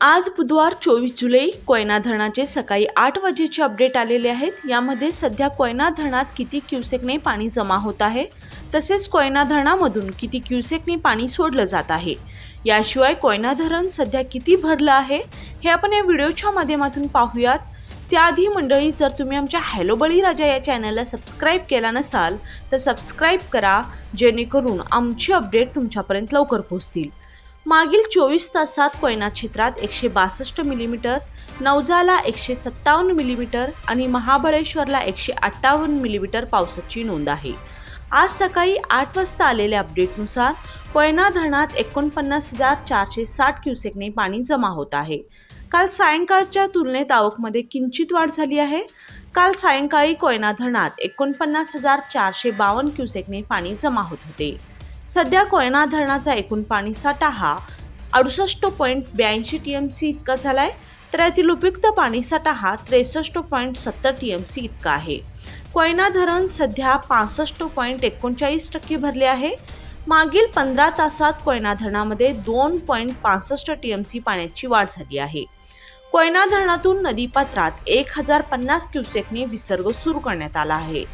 आज बुधवार चोवीस जुलै कोयना धरणाचे सकाळी आठ वाजेचे अपडेट आलेले आहेत. यामध्ये सध्या कोयना धरणात किती क्युसेकने पाणी जमा होत आहे? तसेच कोयना धरणामधून किती क्युसेकने पाणी सोडलं जात आहे? याशिवाय कोयना धरण सध्या किती भरलं आहे? हे आपण या व्हिडिओच्या माध्यमातून पाहूयात. त्याआधी मंडळी जर तुम्ही आमच्या हॅलो बळीराजा या चॅनलला सबस्क्राईब केला नसाल तर सबस्क्राईब करा जेणेकरून आमची अपडेट तुमच्यापर्यंत लवकर पोहोचतील. मागील चोवीस तासात कोयना क्षेत्रात एकशे बासष्ट मिलीमीटर नवजाला एकशे सत्तावन्न मिलीमीटर आणि महाबळेश्वरला एकशे अठ्ठावन्न मिलीमीटर पावसाची नोंद आहे. आज सकाळी आठ वाजता आलेल्या अपडेटनुसार कोयना धरणात एकोणपन्नास हजार चारशे साठ क्युसेकने पाणी जमा होत आहे. काल सायंकाळच्या तुलनेत आवकमध्ये किंचित वाढ झाली आहे. काल सायंकाळी कोयना धरणात एकोणपन्नास हजार चारशे बावन्न क्युसेकने पाणी जमा होत होते. सध्या कोयना धरणाचा एकूण पाणी साठा हा अडुसष्ट पॉईंट ब्याऐंशी टी एम सी इतका झाला आहे तर यातील उपयुक्त पाणीसाठा हा त्रेसष्ट पॉईंट सत्तर टी एम सी इतका आहे. कोयना धरण सध्या पासष्ट पॉईंट एकोणचाळीस टक्के भरले आहे. मागील पंधरा तासात कोयना धरणामध्ये दोन पॉईंट पासष्ट टी एम सी पाण्याची वाढ झाली आहे. कोयना धरणातून नदीपात्रात एक हजार पन्नास क्युसेकने विसर्ग सुरू करण्यात आला आहे.